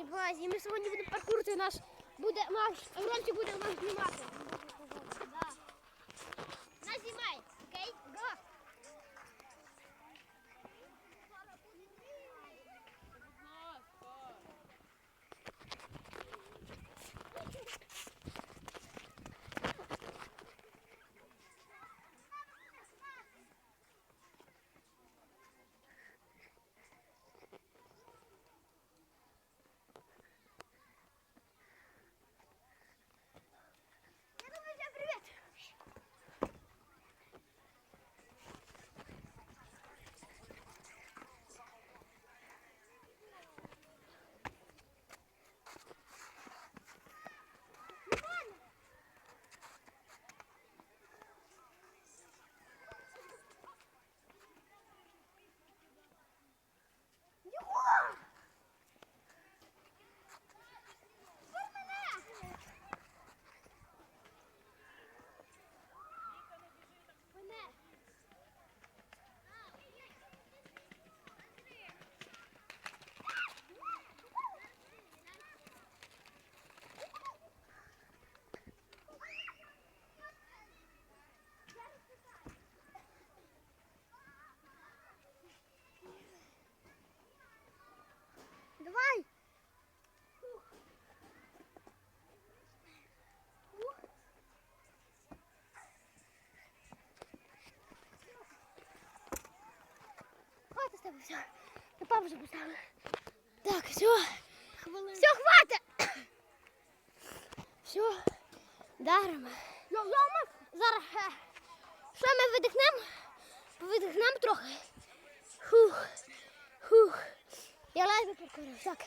і базі. Ми сьогодні будемо паркурити наш буде наш Ромчик буде нас знімати. С все. На папу уже поставила. Так, все. Все, хватит. Все. Даром. Зараз. е, Що ми видихнемо? Видихнемо трохи. Фух. Фух. Я ледве прикурив. Так.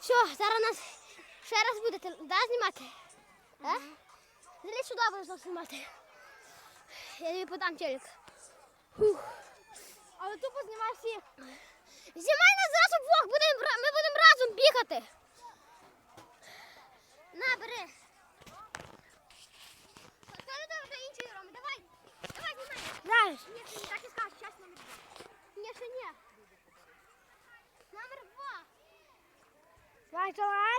Все, зараз нас ще раз будете да, знімати? А? Залізь сюди будеш знімати. Я тобі подам телек. Фух. Але тупо знімай всіх. Знімай нас зразу двох, будем, ми будемо разом бігати. На, бери. Скажи до вже іншої Роми, давай. Давай, знімай. Знаєш? Ні, ні, так і скажеш, час номер два. Ні, ще ні. Номер два. Давай, давай.